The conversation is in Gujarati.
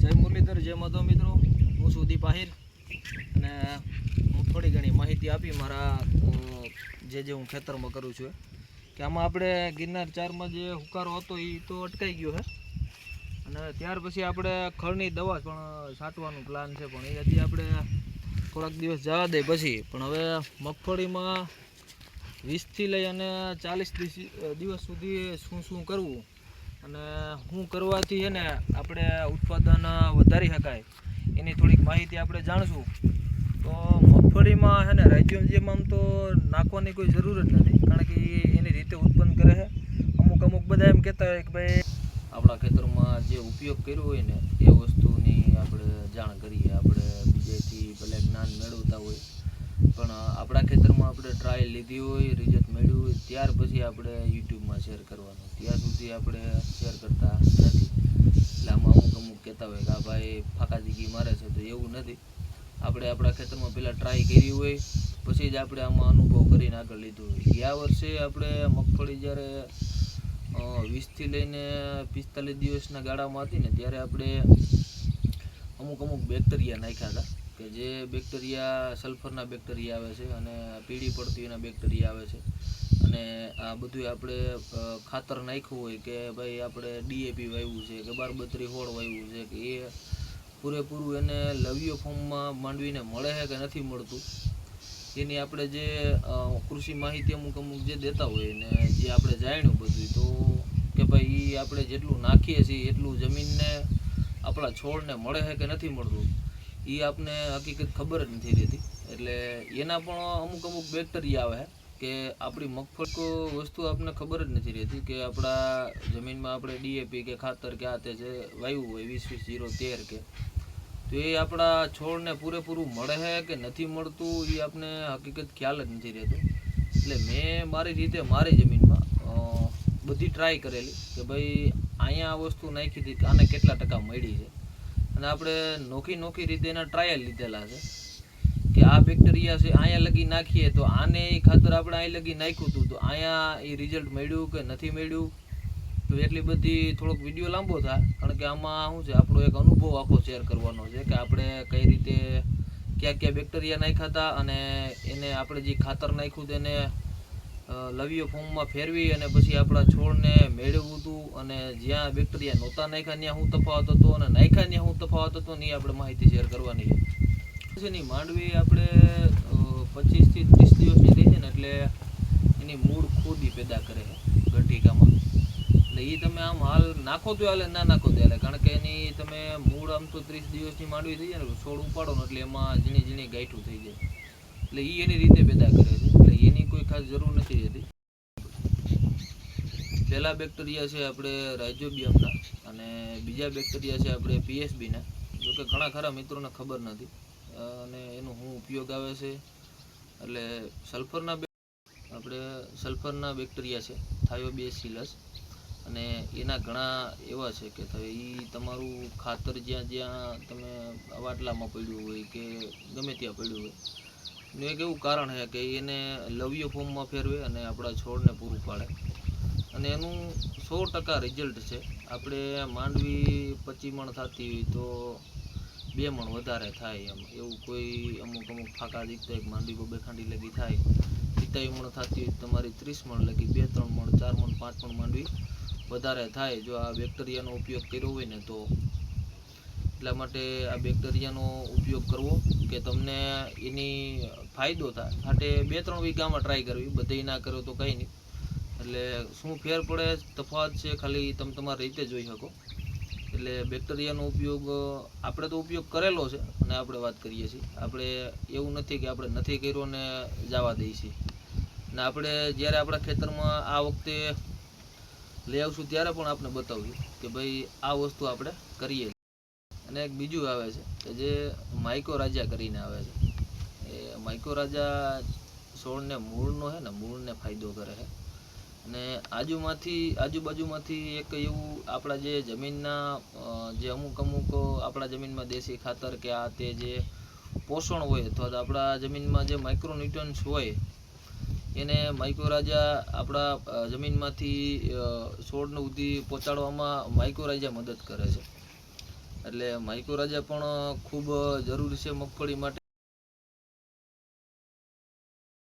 જય મુરલીધર, જય માધવ મિત્રો. હું સુધી પાહિર અને હું થોડી ઘણી માહિતી આપી મારા જે જે હું ખેતરમાં કરું છું કે આમાં આપણે ગિરનાર ચારમાં જે હુકારો હતો એ તો અટકાઈ ગયો છે અને ત્યાર પછી આપણે ખળની દવા પણ છાંટવાનું પ્લાન છે, પણ એ હજી આપણે થોડાક દિવસ જવા દે પછી. પણ હવે મગફળીમાં વીસથી લઈ અને ચાલીસ દિવસ સુધી શું શું કરવું? અને શું કરવાથી છે ને આપણે ઉત્પાદન વધારી શકાય. એની થોડીક માહિતી આપણે જાણશું. તો મગફળીમાં છે ને રાજ્યોમાં તો નાખવાની કોઈ જરૂર જ નથી. કારણ કે એ એની રીતે ઉત્પન્ન કરે છે. અમુક અમુક બધા એમ કહેતા હોય કે ભાઈ આપણા ખેતરમાં જે ઉપયોગ કર્યો હોય ને એ વસ્તુની આપણે જાણ કરીએ. આપણે બીજેથી ભલે જ્ઞાન મેળવતા હોય. પણ આપણા ખેતરમાં આપણે ટ્રાયલ લીધી હોય રિઝલ્ટ મળ્યું હોય, ત્યાર પછી આપણે યુટ્યુબમાં શેર કરવાનું. ત્યાં સુધી આપણે શેર કરતા નથી. એટલે આમાં અમુક અમુક કહેતા હોય કે, આ ભાઈ ફાંકા જીગી મારે છે. તો એવું નથી. આપણે આપણા ખેતરમાં પહેલાં ટ્રાય કરી હોય, પછી જ આપણે આમાં અનુભવ કરીને આગળ લીધો હોય. ગયા વર્ષે આપણે મગફળી જ્યારે વીસથી લઈને પિસ્તાલીસ દિવસના ગાળામાં હતી ને, ત્યારે આપણે અમુક અમુક બેક્ટેરિયા નાખ્યા હતા. કે જે બેક્ટેરિયા, સલ્ફરના બેક્ટેરિયા આવે છે અને પીળી પડતી એના બેક્ટેરિયા આવે છે. અને આ બધું આપણે ખાતર નાખ્યું હોય કે ભાઈ આપણે ડીએપી વાવ્યું છે કે બારબત્રી હોળ વાવ્યું છે કે એ પૂરેપૂરું એને લવ્ય ફોર્મમાં માંડવીને મળે છે કે નથી મળતું. એની આપણે જે કૃષિ માહિતી અમુક અમુક જે દેતા હોય ને જે આપણે જાણ્યું બધું તો કે ભાઈ એ આપણે જેટલું નાખીએ છીએ એટલું જમીનને આપણા છોડને મળે છે કે નથી મળતું. એ આપને હકીકત ખબર જ નથી રહેતી. એટલે એના પણ અમુક અમુક બેક્ટેરિયા આવે કે આપણી મગફળકો વસ્તુ આપણને ખબર જ નથી રહેતી કે આપણા જમીનમાં આપણે ડીએપી કે ખાતર કે આ તે જે વાવ્યું હોય, વીસ વીસ જીરો તેર કે, તો એ આપણા છોડને પૂરેપૂરું મળે છે કે નથી મળતું એ આપને હકીકત ખ્યાલ જ નથી રહેતો. એટલે મેં મારી રીતે મારી જમીનમાં બધી ટ્રાય કરેલી કે ભાઈ અહીંયા આ વસ્તુ નાખી હતી કે આને કેટલા ટકા મળી છે. અને આપણે નોખી નોખી રીતે એના ટ્રાયલ લીધેલા છે. કે આ બેક્ટેરિયા છે અહીંયા લગી નાખીએ તો આને એ ખાતર આપણે અહીં લગી નાખ્યું હતું તો અહીંયા એ રિઝલ્ટ મળ્યું કે નથી મળ્યું? તો એટલી બધી થોડોક વીડિયો લાંબો થાય કારણ કે આમાં શું છે આપણો એક અનુભવ આખો શેર કરવાનો છે કે આપણે કઈ રીતે ક્યાં ક્યાં બેક્ટેરિયા નાખ્યા હતા અને એને આપણે જે ખાતર નાખ્યું અ, લવ્ય ફોર્મમાં ફેરવી અને પછી આપણા છોડને મેળવવું હતું અને જ્યાં બેક્ટેરિયા નહોતા નાખ્યા, ત્યાં શું તફાવત હતો અને નાખ્યા, ત્યાં શું તફાવત હતો ને એ આપણે માહિતી શેર કરવાની છે. છે માંડવી આપણે પચીસથી ત્રીસ દિવસની થઈ છે ને એટલે એની મૂળ ખોદી પેદા કરે છે ગંઠિકામાં એટલે એ તમે આમ હાલ નાખો તો હાલે ના નાખો તો હાલે, કારણ કે એની તમે મૂળ આમ તો ત્રીસ દિવસની માંડવી થઈ જાય ને, છોડ ઉપાડો ને એટલે એમાં ઝીણી ઝીણી ગાંઠું થઈ જાય. એટલે એ એની રીતે પેદા કરે છે. એની કોઈ ખાસ જરૂર નથી રહેતી પહેલા બેક્ટેરિયા છે આપણે રાઇઝોબિયમના અને બીજા બેક્ટેરિયા છે આપણે પીએસબીના. જો કે ઘણા ખરા મિત્રોને ખબર નથી. અને એનો હું ઉપયોગ આવે છે એટલે સલ્ફરના આપણે સલ્ફરના બેક્ટેરિયા છે, થાયોબેસિલસ. અને એના ઘણા એવા છે કે એ તમારું ખાતર જ્યાં જ્યાં તમે વાટલામાં પડ્યું હોય કે ગમે ત્યાં પડ્યું હોય એનું એક એવું કારણ છે કે એને લવ્ય ફોર્મમાં ફેરવે અને આપણા છોડને પૂરું પાડે. અને એનું સો ટકા રિઝલ્ટ છે. આપણે માંડવી પચી મણ થતી હોય તો બે મણ વધારે થાય એમ. એવું કોઈ અમુક અમુક ફાંકા દીખતા હોય માંડવી બબે ખાંડી લગી થાય. પિતાઈ મણ થતી હોય તમારી ત્રીસ મણ લગી, બે ત્રણ મણ, ચાર મણ, પાંચ મણ માંડવી વધારે થાય. જો આ બેક્ટેરિયાનો ઉપયોગ કર્યો હોય ને તો એટલા માટે આ બેક્ટેરિયાનો ઉપયોગ કરવો કે તમને એની ફાયદો થાય. માટે બે ત્રણ વીઘામાં ટ્રાય કરવી બધે ના કરો તો કંઈ નહીં. એટલે શું ફેર પડે તફાવત છે, ખાલી તમે તમારી રીતે જોઈ શકો. એટલે બેક્ટેરિયાનો ઉપયોગ, આપણે તો ઉપયોગ કરેલો છે, અને આપણે વાત કરીએ છીએ. આપણે એવું નથી કે આપણે નથી કર્યો ને જવા દઈએ છીએ. ને આપણે જ્યારે આપણા ખેતરમાં આ વખતે લઈ આવશું ત્યારે પણ આપણે બતાવ્યું કે ભાઈ આ વસ્તુ આપણે કરીએ અને એક બીજું આવે છે કે જે માઇકો રાજા કરીને આવે છે. એ માઇકો રાજા છોડને મૂળનો છે ને, મૂળને ફાયદો કરે છે અને આજુમાંથી, આજુબાજુમાંથી એક એવું આપણા જે જમીનના જે અમુક અમુક આપણા જમીનમાં દેશી ખાતર કે આ તે જે પોષણ હોય અથવા તો આપણા જમીનમાં જે માઇક્રોન્યુટ્રન્સ હોય, એને માઇક્રોરાજા આપણા જમીનમાંથી છોડને સુધી પહોંચાડવામાં માઇક્રોરાજા મદદ કરે છે. એટલે માઇક્રોરાજા પણ ખૂબ જરૂરી છે મગફળી માટે.